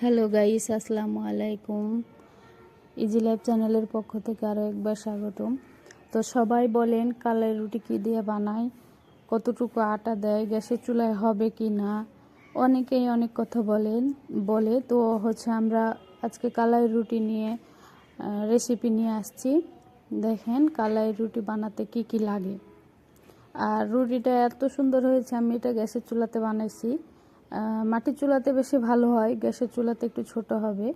Hello guys আসসালামু আলাইকুম। Easy life চ্যানেলের পক্ষ থেকে আরও একবার স্বাগতম। তো সবাই বলেন, কালাই রুটি কী দিয়ে বানায়? কতটুকু আটা দেয়? গ্যাসের চুলায় হবে কি না? অনেকেই অনেক কথা বলেন, বলে। তো হচ্ছে আমরা আজকে কালাই রুটি নিয়ে রেসিপি নিয়ে আসছি। দেখেন, কালাই রুটি বানাতে কি কি লাগে। আর রুটিটা এত সুন্দর হয়েছে, আমি এটা গ্যাসের চুলাতে বানাইছি। মাটির চুলাতে বেশি ভালো হয়, গ্যাসের চুলাতে একটু ছোট হবে।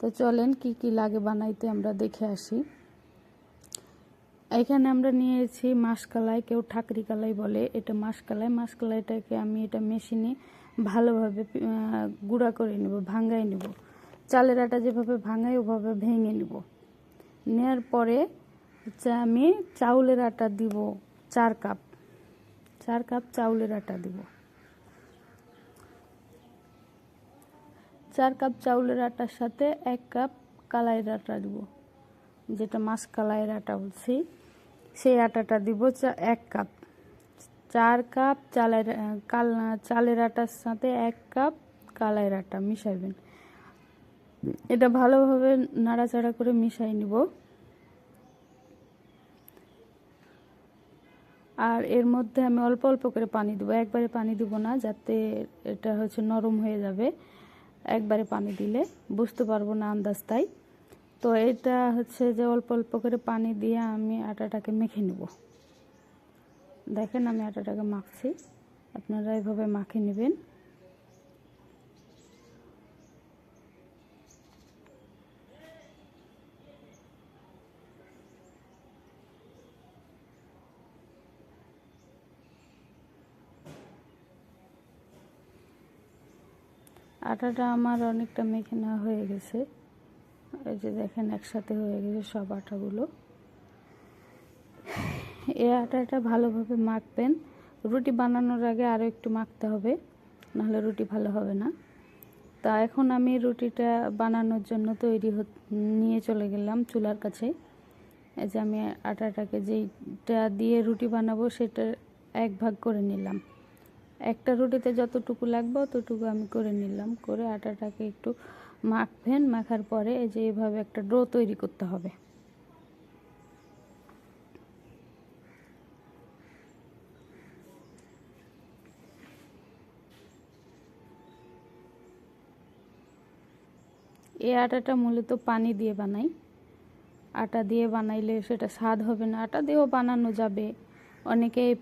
তো চলেন কি কি লাগে বানাইতে আমরা দেখে আসি। এখানে আমরা নিয়েছি মাসকালাই, কেউ ঠাকরি কালাই বলে, এটা মাসকালাই। মাসকালাইটাকে আমি এটা মেশিনে ভালোভাবে গুঁড়া করে নেব ভাঙ্গাই নেব। চালের আটা যেভাবে ভাঙাই, ওভাবে ভেঙে নেব। নেওয়ার পরে আমি চাউলের আটা দিব চার কাপ। চার কাপ চাউলের আটা দিব। চার কাপ চাউলের আটার সাথে এক কাপ কালাইয়ের আটা দিব। যেটা মাছ কালাইয়ের আটা বলছি, সেই আটাটা দিব এক কাপ। চার কাপ চালের কাল, চালের আটার সাথে এক কাপ কালাইয়ের আটা মিশাইবেন। এটা ভালোভাবে নাড়াচাড়া করে মিশাই নিব। আর এর মধ্যে আমি অল্প অল্প করে পানি দেবো। একবারে পানি দিব না, যাতে এটা হচ্ছে নরম হয়ে যাবে। একবারে পানি দিলে, বুঝতে পারব না আন্দাজ তাই। তো এটা হচ্ছে যে অল্প অল্প করে পানি দিয়ে আমি আটাটাকে মেখে নেব। দেখেন আমি আটাটাকে মাখছি। আপনারা এভাবে মাখে নেবেন। আটাটা আমার অনেকটা মেখে নেওয়া হয়ে গেছে। এই যে দেখেন একসাথে হয়ে গেছে সব আটাগুলো। এই আটাটা ভালোভাবে মাখবেন। রুটি বানানোর আগে আরও একটু মাখতে হবে, নাহলে রুটি ভালো হবে না। তা এখন আমি রুটিটা বানানোর জন্য তৈরি নিয়ে চলে গেলাম চুলার কাছে। এই যে আমি আটাটাকে যেইটা দিয়ে রুটি বানাবো সেটা এক ভাগ করে নিলাম। একটা রুটিতে যতটুকু লাগবে ততটুকু আমি করে নিলাম। করে আটাটাকে একটু মাখবেন। মাখার পরে এই যে এভাবে একটা ডো তৈরি করতে হবে। এই আটাটা মূলত পানি দিয়ে বানাই। আটা দিয়ে বানাইলে সেটা স্বাদ হবে না। আটা দিয়েও বানানো যাবে। অনেকে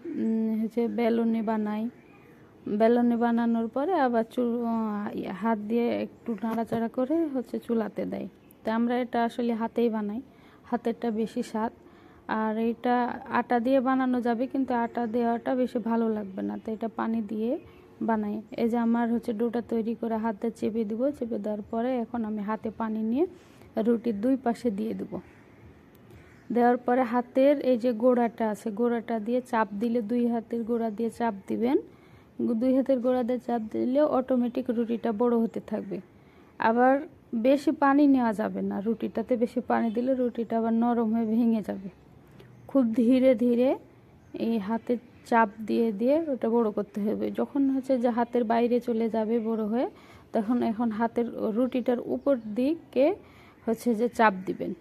হচ্ছে বেলুনে বানায়। বেলুনে বানানোর পরে আবার চুল হাত দিয়ে একটু নাড়াচাড়া করে হচ্ছে চুলাতে দেয়। তা আমরা এটা আসলে হাতেই বানাই, হাতেরটা বেশি স্বাদ। আর এটা আটা দিয়ে বানানো যাবে, কিন্তু আটা দেওয়াটা বেশি ভালো লাগবে না। তো এটা পানি দিয়ে বানাই। এই যে আমার হচ্ছে ডোটা তৈরি করে হাতে চেপে দিব, চেপে দেওয়ার পরে এখন আমি হাতে পানি নিয়ে রুটির দুই পাশে দিয়ে দেবো। দেওয়ার পরে হাতের এই যে গোড়াটা আছে, গোড়াটা দিয়ে চাপ দিলে দুই হাতের গোড়া দিয়ে চাপ দিবেন। দুই হাতের গোড়াতে চাপ দিলে অটোমেটিক রুটিটা বড় হতে থাকবে। আবার বেশি পানি নেওয়া যাবে না, রুটিটাতে বেশি পানি দিলে রুটিটা আবার নরম হয়ে ভেঙে যাবে। খুব ধীরে ধীরে এই হাতের চাপ দিয়ে দিয়ে ওটা বড় করতে হবে। যখন হচ্ছে যে হাতের বাইরে চলে যাবে বড় হয়ে, তখন এখন হাতের রুটিটার উপর দিকে হচ্ছে যে চাপ দিবেন।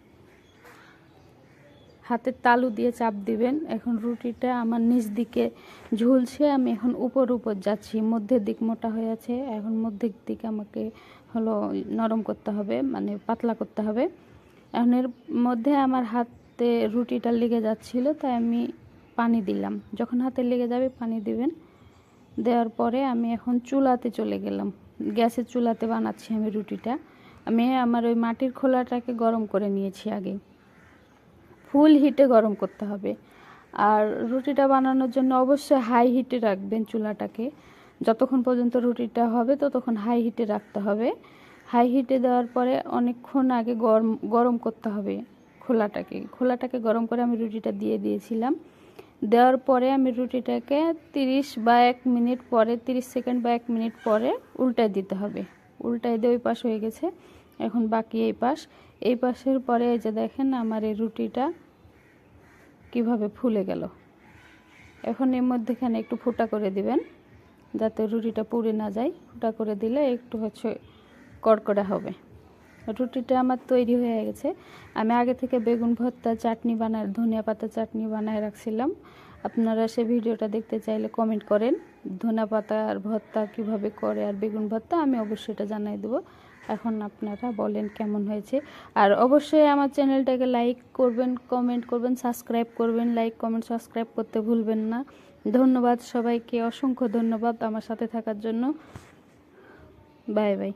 হাতের তালু দিয়ে চাপ দিবেন। এখন রুটিটা আমার নিচ দিকে ঝুলছে, আমি এখন উপর উপর যাচ্ছি। মধ্যের দিক মোটা হয়ে আছে, এখন মধ্যের দিকে আমাকে হলো নরম করতে হবে মানে পাতলা করতে হবে। এখন এর মধ্যে আমার হাতে রুটিটা লেগে যাচ্ছিল, তাই আমি পানি দিলাম। যখন হাতে লেগে যাবে পানি দিবেন। দেওয়ার পরে আমি এখন চুলাতে চলে গেলাম। গ্যাসের চুলাতে বানাচ্ছি আমি রুটিটা। আমি আমার ওই মাটির খোলাটাকে গরম করে নিয়েছি আগে। ফুল হিটে গরম করতে হবে। আর রুটিটা বানানোর জন্য অবশ্যই হাই হিটে রাখবেন চুলাটাকে। যতক্ষণ পর্যন্ত রুটিটা হবে, ততক্ষণ হাই হিটে রাখতে হবে। হাই হিটে দেওয়ার পরে অনেকক্ষণ আগে গরম গরম করতে হবে খোলাটাকে। খোলাটাকে গরম করে আমি রুটিটা দিয়ে দিয়েছিলাম। দেওয়ার পরে আমি রুটিটাকে তিরিশ বা এক মিনিট পরে, তিরিশ সেকেন্ড বা এক মিনিট পরে উল্টায় দিতে হবে। উল্টায় দিয়ে ওই পাশ হয়ে গেছে। এখন বাকি এই পাশ। এই পাশের পরে এই যে দেখেন আমার এই রুটিটা কীভাবে ফুলে গেল। এখন এর মধ্যেখানে একটু ফুটা করে দিবেন, যাতে রুটিটা পুড়ে না যায়। ফুটা করে দিলে একটু হচ্ছে কড়কড়া হবে। রুটিটা আমার তৈরি হয়ে গেছে। আমি আগে থেকে বেগুন ভর্তা, চাটনি বানায়, ধনিয়া পাতা চাটনি বানায় রাখছিলাম। আপনারা সে ভিডিওটা দেখতে চাইলে কমেন্ট করেন। ধনিয়া আর ভর্তা কীভাবে করে আর বেগুন ভর্তা আমি অবশ্যই এটা জানাই দেবো। এখন আপনারা বলেন কেমন হয়েছে। আর অবশ্যই আমার চ্যানেলটাকে লাইক করবেন কমেন্ট করবেন সাবস্ক্রাইব করবেন লাইক কমেন্ট সাবস্ক্রাইব করতে ভুলবেন না। ধন্যবাদ সবাইকে, অসংখ্য ধন্যবাদ আমার সাথে থাকার জন্য। Bye bye